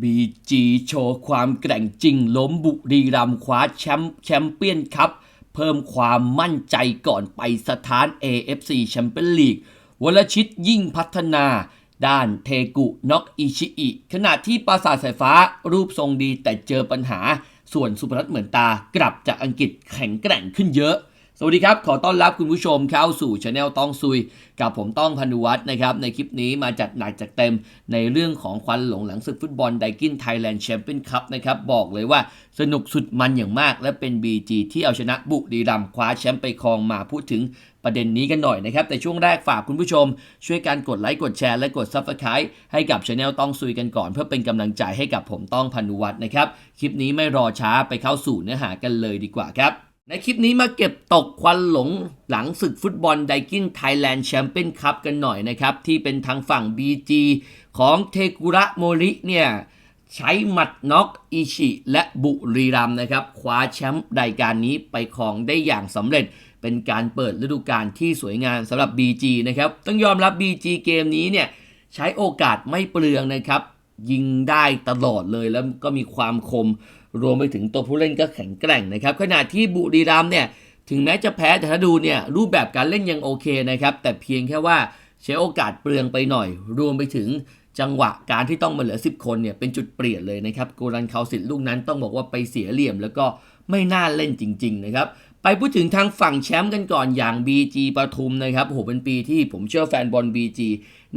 บีจีโชว์ความแกร่งจริง ล้มบุรีรัมคว้าแชมป์แชมเปี้ยนคัพเพิ่มความมั่นใจก่อนไปสถาน AFC แชมเปี้ยนลีกวรชิตยิ่งพัฒนา ด้านเทกุน็อกอิชิอิ ขณะที่ปราสาทสายฟ้ารูปทรงดีแต่เจอปัญหา ส่วนสุพนัทเหมือนตากลับจากอังกฤษแข็งแกร่งขึ้นเยอะ สวัสดีครับ ขอต้อนรับคุณผู้ชมเข้าสู่ช anel ต้องซุย กับผมต้องพันุวัฒน์นะครับ ในคลิปนี้มาจัดหนักจัดเต็มในเรื่องของควันหลงหลังศึกฟุตบอลไดกินไทยแลนด์แชมเปี้ยนคัพนะครับ บอกเลยว่าสนุกสุดมันอย่างมาก และเป็น BG ที่เอาชนะบุรีรัมย์คว้าแชมป์ไปครองมาพูดถึงประเด็นนี้กันหน่อยนะครับ แต่ช่วงแรกฝากคุณผู้ชม ช่วยการกดไลค์กดแชร์และกด Subscribe ให้กับช anel ต้องซุยกันก่อน เพื่อเป็นกำลังใจให้กับผมต้องพันุวัฒน์นะครับคลิปนี้ไม่รอช้าไปเข้าสู่เนื้อหากันเลยดีกว่าครับ ในคลิปนี้มาเก็บตกควันหลงหลังศึกฟุตบอลไดกินไทยแลนด์แชมเปี้ยนคัพกันหน่อยนะครับ ที่เป็นทางฝั่ง BG ของเทกุระโมริเนี่ยใช้หมัดน็อกอิชิและบุรีรัมนะครับคว้าแชมป์รายการนี้ไปครองได้อย่างสำเร็จ เป็นการเปิดฤดูกาลที่สวยงามสำหรับ BG นะครับต้องยอมรับ BG เกมนี้เนี่ยใช้โอกาสไม่เปลืองนะครับยิงได้ตลอดเลยแล้วก็มีความคมรวมไปถึงตัวผู้เล่นก็แข็งแกร่งนะครับ ขณะที่บุรีรัมเนี่ยถึงแม้จะแพ้แต่ถ้าดูเนี่ยรูปแบบการเล่นยังโอเคนะครับ แต่เพียงแค่ว่าใช้โอกาสเปลืองไปหน่อย รวมไปถึงจังหวะการที่ต้องมาเหลือ 10 คนเนี่ยเป็นจุดเปลี่ยนเลยนะครับโกรันเขาสิทธิ์ลูกนั้นต้องบอกว่าไปเสียเหลี่ยม แล้วก็ไม่น่าเล่นจริง ๆ นะครับ ไปพูดถึงทางฝั่งแชมป์กันก่อนอย่าง BG ปทุมนะครับโอ้โหเป็นปีที่ผมเชื่อแฟนบอล BG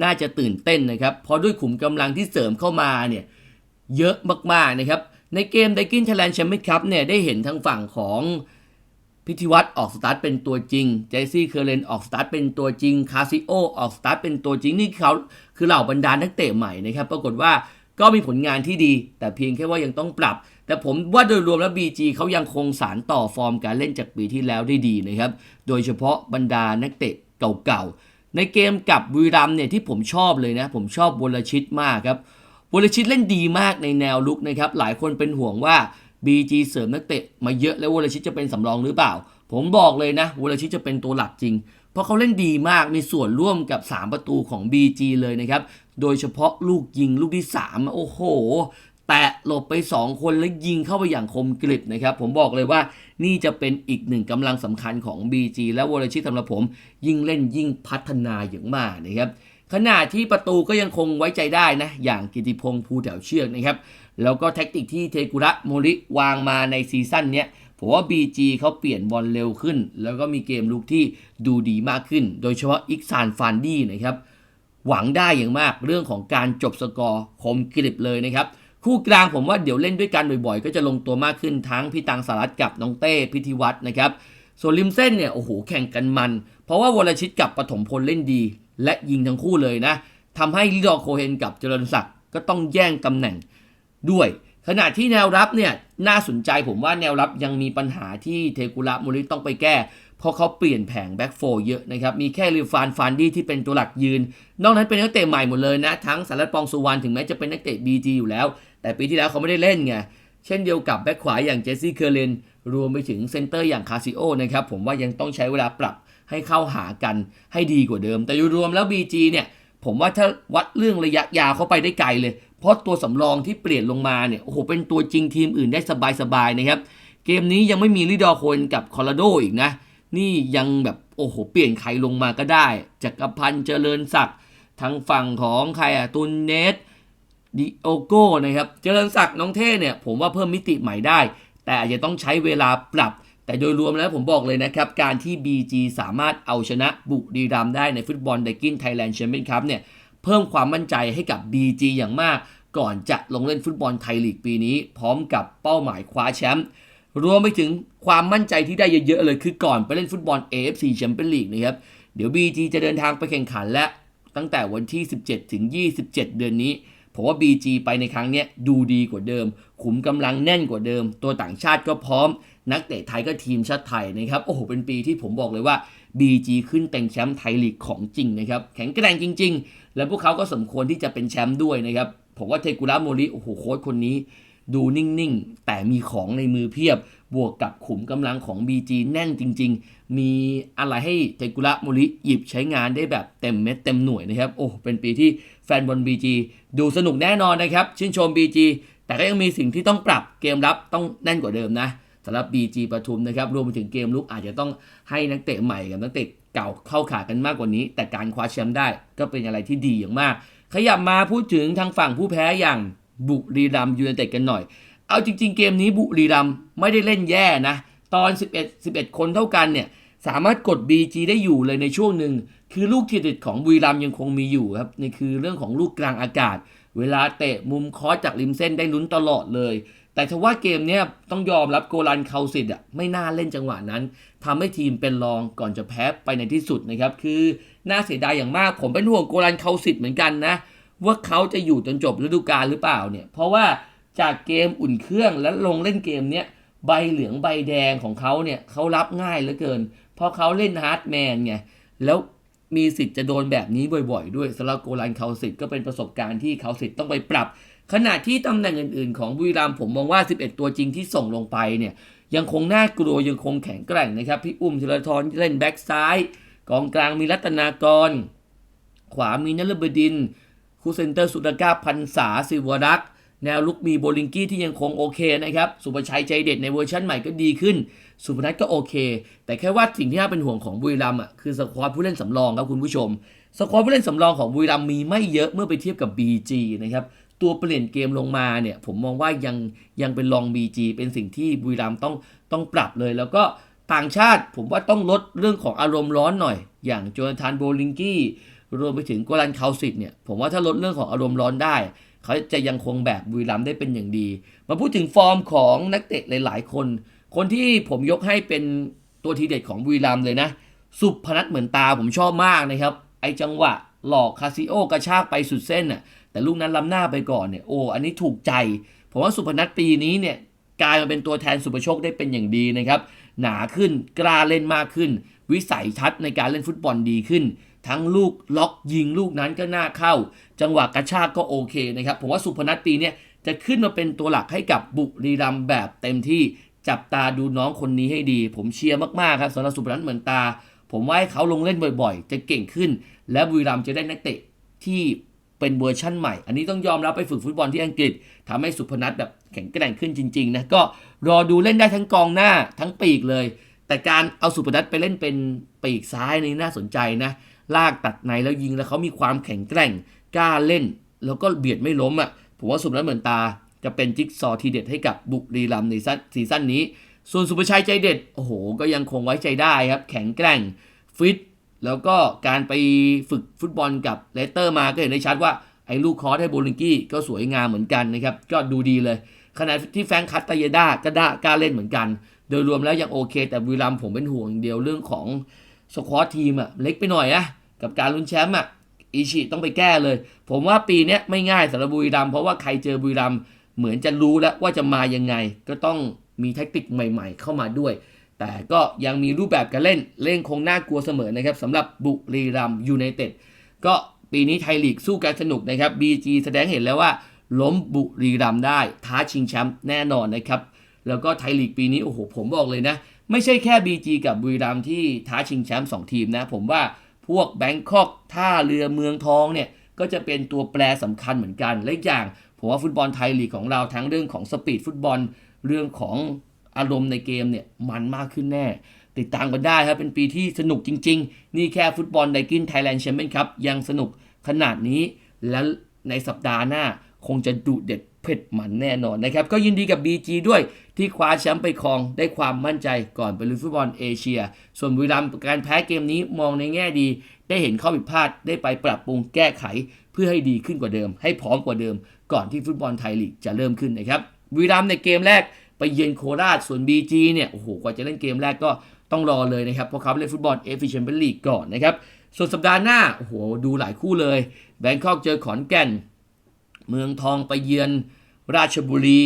น่าจะตื่นเต้นนะครับเพราะด้วยขุมกำลังที่เสริมเข้ามาเนี่ยเยอะมากๆนะครับ ในเกมไดกินไทยแลนด์แชมเปี้ยนคัพเนี่ยได้เห็นทางฝั่งของพิธีวัตรออกสตาร์ทเป็นตัวจริง เจซี่เคอร์เลนออกสตาร์ทเป็นตัวจริง คาซิโอออกสตาร์ทเป็นตัวจริง นี่เขาคือเหล่าบรรดานักเตะใหม่นะครับ ปรากฏว่าก็มีผลงานที่ดี แต่เพียงแค่ว่ายังต้องปรับ แต่ผมว่าโดยรวมแล้ว BG เขายังคงสารต่อฟอร์มการเล่นจากปีที่แล้วได้ดีนะครับ โดยเฉพาะบรรดานักเตะเก่าๆ ในเกมกับบุรีรัมเนี่ยที่ผมชอบเลยนะ ผมชอบวรชิตมากครับ วรชิตเล่นดีมากในแนวลุกนะครับ หลายคนเป็นห่วงว่า BG เสริมนักเตะมาเยอะแล้ววรชิตจะเป็นสำรองหรือเปล่า ผมบอกเลยนะวรชิตจะเป็นตัวหลักจริง เพราะเขาเล่นดีมากมีส่วนร่วมกับ 3 ประตูของ BG เลยนะครับ โดยเฉพาะลูกยิงลูกที่ 3 โอ้โห แตะหลบไป 2 คนแล้วยิงเข้าไปอย่างคมกริบนะครับ ผมบอกเลยว่านี่จะเป็นอีกหนึ่งกำลังสำคัญของ BG และวรชิตสำหรับผม ยิ่งเล่นยิ่งพัฒนาอย่างมากนะครับ ขณะที่ประตูก็ยังคงไว้ใจได้นะ อย่างกิติพงษ์ภูแถวเชือกนะครับ แล้วก็แท็กติกที่เทกุระโมริวางมาในซีซั่นเนี้ยผมว่า BG เขาเปลี่ยนบอลเร็วขึ้น แล้วก็มีเกมลุกที่ดูดีมากขึ้น โดยเฉพาะอิกซานฟานดี้นะครับ หวังได้อย่างมากเรื่องของการจบสกอร์คมกริบเลยนะครับ คู่กลางผมว่าเดี๋ยวเล่นด้วยกันบ่อยๆ ก็จะลงตัวมากขึ้นทั้งพี่ตังสารัตกับน้องเต้พิธิวัฒน์นะครับ ส่วนริมเส้นเนี่ยโอ้โหแข่งกันมัน เพราะว่าวรชิตกับปฐมพลเล่นดี และยิงทั้งคู่เลยนะทำให้ลิดอโคเฮนกับเจริญศักดิ์ก็ต้องแย่งตำแหน่งด้วย ขณะที่แนวรับเนี่ยน่าสนใจผมว่าแนวรับยังมีปัญหาที่เทกุระมูริต้องไปแก้ เพราะเขาเปลี่ยนแผงแบ็กโฟเยอะนะครับ มีแค่ลิฟานฟานดี้ที่เป็นตัวหลักยืน นอกนั้นเป็นนักเตะใหม่หมดเลยนะ ทั้งสารัตปองสุวรรณถึงแม้จะเป็นนักเตะ BG อยู่แล้ว แต่ปีที่แล้วเขาไม่ได้เล่นไงเช่นเดียวกับแบ็กขวาอย่างเจสซี่เคอร์เลนรวมไปถึงเซนเตอร์อย่างคาซิโอนะครับผมว่ายังต้องใช้เวลาปรับ ให้เข้าหากันให้ดีกว่าเดิม แต่โดยรวมแล้ว BG เนี่ยผมว่าถ้าวัดเรื่องระยะยาวเขาไปได้ไกลเลย เพราะตัวสำรองที่เปลี่ยนลงมาเนี่ยโอ้โหเป็นตัวจริงทีมอื่นได้สบายๆนะครับ เกมนี้ยังไม่มีลิดอโคนกับคอร์ราโดอีกนะ นี่ยังแบบโอ้โหเปลี่ยนใครลงมาก็ได้จักรพันธ์เจริญศักดิ์ทางฝั่งของใครอะตุนเนสดิโอโก้นะครับ เจริญศักดิ์น้องเท่เนี่ยผมว่าเพิ่มมิติใหม่ได้ แต่อาจจะต้องใช้เวลาปรับ แต่โดยรวมแล้วผมบอกเลยนะครับ การที่ BG สามารถเอาชนะบุรีรัมได้ในฟุตบอลไดกินไทยแลนด์แชมเปี้ยนคัพเนี่ยเพิ่มความมั่นใจให้กับ BG อย่างมาก ก่อนจะลงเล่นฟุตบอลไทยลีกปีนี้ พร้อมกับเป้าหมายคว้าแชมป์รวมไปถึงความมั่นใจที่ได้เยอะๆเลยคือก่อนไปเล่นฟุตบอล AFC แชมเปี้ยนลีกนะครับเดี๋ยว BG จะเดินทางไปแข่งขันและตั้งแต่วันที่ 17 ถึง 27 เดือนนี้ ผมว่า BG ไปในครั้งนี้ดูดีกว่าเดิม ขุมกำลังแน่นกว่าเดิม ตัวต่างชาติก็พร้อม นักเตะไทยก็ทีมชาติไทยนะครับ โอ้โห เป็นปีที่ผมบอกเลยว่า BG ขึ้นเต็งแชมป์ไทยลีกของจริงนะครับ แข็งแกร่งจริง ๆ แล้วพวกเขาก็สมควรที่จะเป็นแชมป์ด้วยนะครับ ผมว่าเทกุระโมริ โอ้โห โค้ชคนนี้ ดูนิ่ง ๆ แต่มีของในมือเพียบ บวกกับขุมกำลังของ BG แน่นจริง ๆ มีอะไรให้เทกุระโมริหยิบใช้งานได้แบบเต็มเม็ดเต็มหน่วยนะครับ โอ้ เป็นปีที่แฟนบอล BG ดูสนุกแน่นอนนะครับ ชื่นชม BG แต่ก็ยังมีสิ่งที่ต้องปรับเกมรับต้องแน่นกว่าเดิมนะสำหรับ BG ปทุมนะครับ รวมไปถึงเกมลุกอาจจะต้องให้นักเตะใหม่กับนักเตะเก่าเข้าขากันมากกว่านี้ แต่การคว้าแชมป์ได้ก็เป็นอะไรที่ดีอย่างมาก ขยับมาพูดถึงทางฝั่งผู้แพ้อย่างบุรีรัมยูไนเต็ดกันหน่อย เอาจริง ๆ เกมนี้บุรีรัมไม่ได้เล่นแย่นะ ตอน 11 11 คนเท่ากันเนี่ย สามารถกด BG ได้อยู่เลยในช่วงหนึ่ง คือลูกทีเด็ดของบุรีรัมยังคงมีอยู่ครับนี่คือเรื่องของลูกกลางอากาศ เวลาเตะมุมคอสจากริมเส้นได้ลุ้นตลอดเลย แต่ทว่าเกมนี้ต้องยอมรับโกลันเคาสิตอะไม่น่าเล่นจังหวะนั้นทำให้ทีมเป็นรองก่อนจะแพ้ไปในที่สุดนะครับคือน่าเสียดายอย่างมากผมเป็นห่วงโกลันเคาสิตเหมือนกันนะว่าเขาจะอยู่จนจบฤดูกาลหรือเปล่าเนี่ยเพราะว่า จากเกมอุ่นเครื่องและลงเล่นเกมเนี้ยใบเหลืองใบแดงของเขาเนี่ยเขารับง่ายเหลือเกิน เพราะเขาเล่นฮาร์ดแมนไงแล้วมีสิทธิ์จะโดนแบบนี้บ่อยๆ ด้วยสำหรับโกลันเคาสิตก็เป็นประสบการณ์ที่เคาสิตต้องไปปรับ ขณะที่ตำแหน่งอื่นๆ ของบุรีรัมผมมองว่า 11 ตัวจริงที่ส่งลงไปเนี่ยยังคงน่ากลัวยังคงแข็งแกร่งนะครับ พี่อุ้มธีรทรเล่นแบ็กซ้าย กองกลางมีรัตนากร ขวามีนลบดิน คู่เซนเตอร์สุดากาพันษาสิวรักษ์ แนวลุกมีโบลิงกี้ที่ยังคงโอเคนะครับ สุภชัยใจเด็ดในเวอร์ชันใหม่ก็ดีขึ้น สุพนัทก็โอเค แต่แค่ว่าสิ่งที่น่าเป็นห่วงของบุรีรัมย์อะคือสควอตผู้เล่นสำรองครับคุณผู้ชม สควอตผู้เล่นสำรองของบุรีรัมย์มีไม่เยอะเมื่อไปเทียบกับ BG นะครับตัวเปลี่ยนเกมลงมาเนี่ยผมมองว่ายังยังเป็นรอง BG เป็นสิ่งที่บุรีรัมย์ต้องต้องปรับเลย แล้วก็ต่างชาติผมว่าต้องลดเรื่องของอารมณ์ร้อนหน่อย อย่างโจนาธานโบลิงกี้รวมไปถึงโกลันคาวสิตเนี่ยผมว่าถ้าลดเรื่องของอารมณ์ร้อนได้ เขาจะยังคงแบบบุรีรัมได้เป็นอย่างดี มาพูดถึงฟอร์มของนักเตะหลาย ๆ คน คนที่ผมยกให้เป็นตัวทีเด็ดของบุรีรัมเลยนะ สุพนัทเหมือนตาผมชอบมากนะครับ ไอจังหวะหลอกคาซิโอกระชากไปสุดเส้นน่ะแต่ลูกนั้นล้ำหน้าไปก่อนเนี่ยโอ้อันนี้ถูกใจ ผมว่าสุพนัทปีนี้เนี่ยกลายมาเป็นตัวแทนสุภโชคได้เป็นอย่างดีนะครับ หนาขึ้นกล้าเล่นมากขึ้น วิสัยทัศน์ในการเล่นฟุตบอลดีขึ้น ทั้งลูกล็อกยิงลูกนั้นก็น่าเข้า จังหวะกระชากก็โอเคนะครับ ผมว่าสุพนัทปีเนี้จะขึ้นมาเป็นตัวหลักให้กับบุรีรัมแบบเต็มที่จับตาดูน้องคนนี้ให้ดี ผมเชียร์มากๆครับสำหรับสุพนัทเหมือนตา ผมว่าให้เขาลงเล่นบ่อยๆ จะเก่งขึ้น และบุรีรัมจะได้นักเตะที่เป็นเวอร์ชั่นใหม่ อันนี้ต้องยอมรับไปฝึกฟุตบอลที่อังกฤษทำให้สุพนัทแบบแข็งแกร่งขึ้นจริง ๆ นะ ก็รอดูเล่นได้ทั้งกองหน้าทั้งปีกเลย แต่การเอาสุพนัทไปเล่นเป็นปีกซ้ายนี่น่าสนใจนะ ลากตัดในแล้วยิงแล้วเขามีความแข็งแกร่งกล้าเล่น แล้วก็เบียดไม่ล้มอะผมว่าสุพนัทเหมือนตา จะเป็นจิ๊กซอว์ทีเด็ดให้กับบุรีรัมย์ในซีซั่นนี้ ส่วนสุภชัยใจเด็ดโอ้โห ก็ยังคงไว้ใจได้ครับ แข็งแกร่งฟิตแล้วก็การไปฝึกฟุตบอลกับเลสเตอร์มาก็เห็นได้ชัดว่าไอ้ลูกคอร์สให้โบลิงกี้ก็สวยงามเหมือนกันนะครับ ก็ดูดีเลยขณะที่แฟงคัตตายด้าก็ได้กล้าเล่นเหมือนกัน โดยรวมแล้วยังโอเค แต่บุรีรัมผมเป็นห่วงเดียวเรื่องของสควอตทีมอะเล็กไปหน่อยอะกับการลุ้นแชมป์อะอิชิต้องไปแก้เลย ผมว่าปีนี้ไม่ง่ายสำหรับบุรีรัมเพราะว่าใครเจอบุรีรัมเหมือนจะรู้แล้วว่าจะมายังไง ก็ต้องมีแท็กติกใหม่ ๆ เข้ามาด้วย แต่ก็ยังมีรูปแบบการเล่นเล่นคงน่ากลัวเสมอนะครับสำหรับบุรีรัมยูไนเต็ดก็ปีนี้ไทยลีกสู้กันสนุกนะครับ BG แสดงเห็นแล้วว่า ล้มบุรีรัมได้ท้าชิงแชมป์แน่นอนนะครับ แล้วก็ไทยลีกปีนี้โอ้โหผมบอกเลยนะ ไม่ใช่แค่ BG กับบุรีรัมย์ที่ท้าชิงแชมป์2ทีมนะ ผมว่าพวกแบงคอกท่าเรือเมืองทองเนี่ย ก็จะเป็นตัวแปรสำคัญเหมือนกันและอีกอย่างผมว่าฟุตบอลไทยลีกของเราทั้งเรื่องของสปีดฟุตบอลเรื่องของอารมณ์ในเกมเนี่ยมันมากขึ้นแน่ ติดตามกันได้ครับ เป็นปีที่สนุกจริง ๆ นี่แค่ฟุตบอลไดกินไทยแลนด์แชมเปี้ยนครับยังสนุกขนาดนี้แล้วในสัปดาห์หน้าคงจะดุเด็ดเผ็ดมันแน่นอนนะครับ ก็ยินดีกับ BG ด้วย ที่คว้าแชมป์ไปครองได้ความมั่นใจก่อนไปลุยฟุตบอลเอเชีย ส่วนบุรีรัมย์การแพ้เกมนี้มองในแง่ดี ได้เห็นข้อผิดพลาดได้ไปปรับปรุงแก้ไข เพื่อให้ดีขึ้นกว่าเดิม ให้พร้อมกว่าเดิม ก่อนที่ฟุตบอลไทยลีกจะเริ่มขึ้นนะครับบุรีรัมย์ในเกมแรกไปเยือนโคราชส่วน BG เนี่ยโอ้โหกว่าจะเล่นเกมแรกก็ต้องรอเลยนะครับเพราะเขาเล่นฟุตบอลเอฟ i ี i ช n เปี้ยนลีกก่อนนะครับส่วนสัปดาห์หน้าโอ้โหดูหลายคู่เลยแบงคอกเจอขอนแก่น เมืองทองไปเยือนราชบุรี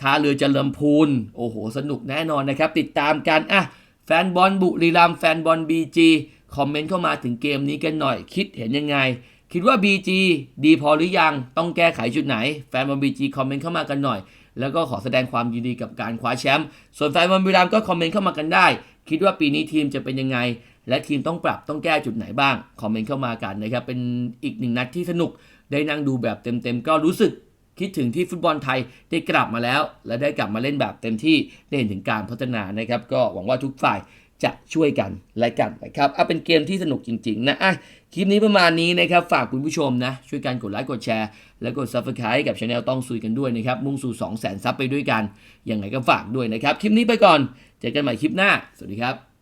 ท่าเรือเจริญพูน โอ้โห สนุกแน่นอนนะครับ ติดตามกันอะแฟนบอลบุรีรัมแฟนบอลบีจีคอมเมนต์เข้ามาถึงเกมนี้กันหน่อย คิดเห็นยังไง คิดว่า BG ดีพอหรือยัง ต้องแก้ไขจุดไหน แฟนบอล BG คอมเมนต์เข้ามากันหน่อย แล้วก็ขอแสดงความยินดีกับการคว้าแชมป์ ส่วนแฟนบอลบุรีรัมก็คอมเมนต์เข้ามากันได้ คิดว่าปีนี้ทีมจะเป็นยังไง และทีมต้องปรับต้องแก้จุดไหนบ้าง คอมเมนต์เข้ามากันนะครับ เป็นอีกหนึ่งนัดที่สนุก ได้นั่งดูแบบเต็มๆ ก็รู้สึก คิดถึงที่ฟุตบอลไทยได้กลับมาแล้ว และได้กลับมาเล่นแบบเต็มที่ได้เห็นถึงการพัฒนานะครับ ก็หวังว่าทุกฝ่ายจะช่วยกันและกันนะครับเอาเป็นเกมที่สนุกจริง ๆ นะอะคลิปนี้ประมาณนี้นะครับ ฝากคุณผู้ชมนะ ช่วยกันกดไลค์กดแชร์ และกด subscribe กับช anel ต้องซุยกันด้วยนะครับ มุ่งสู่ 2 0 0 0 0 0ซับไปด้วยกันยังไงก็ฝากด้วยนะครับ คลิปนี้ไปก่อน เจอกันใหม่คลิปหน้า สวัสดีครับ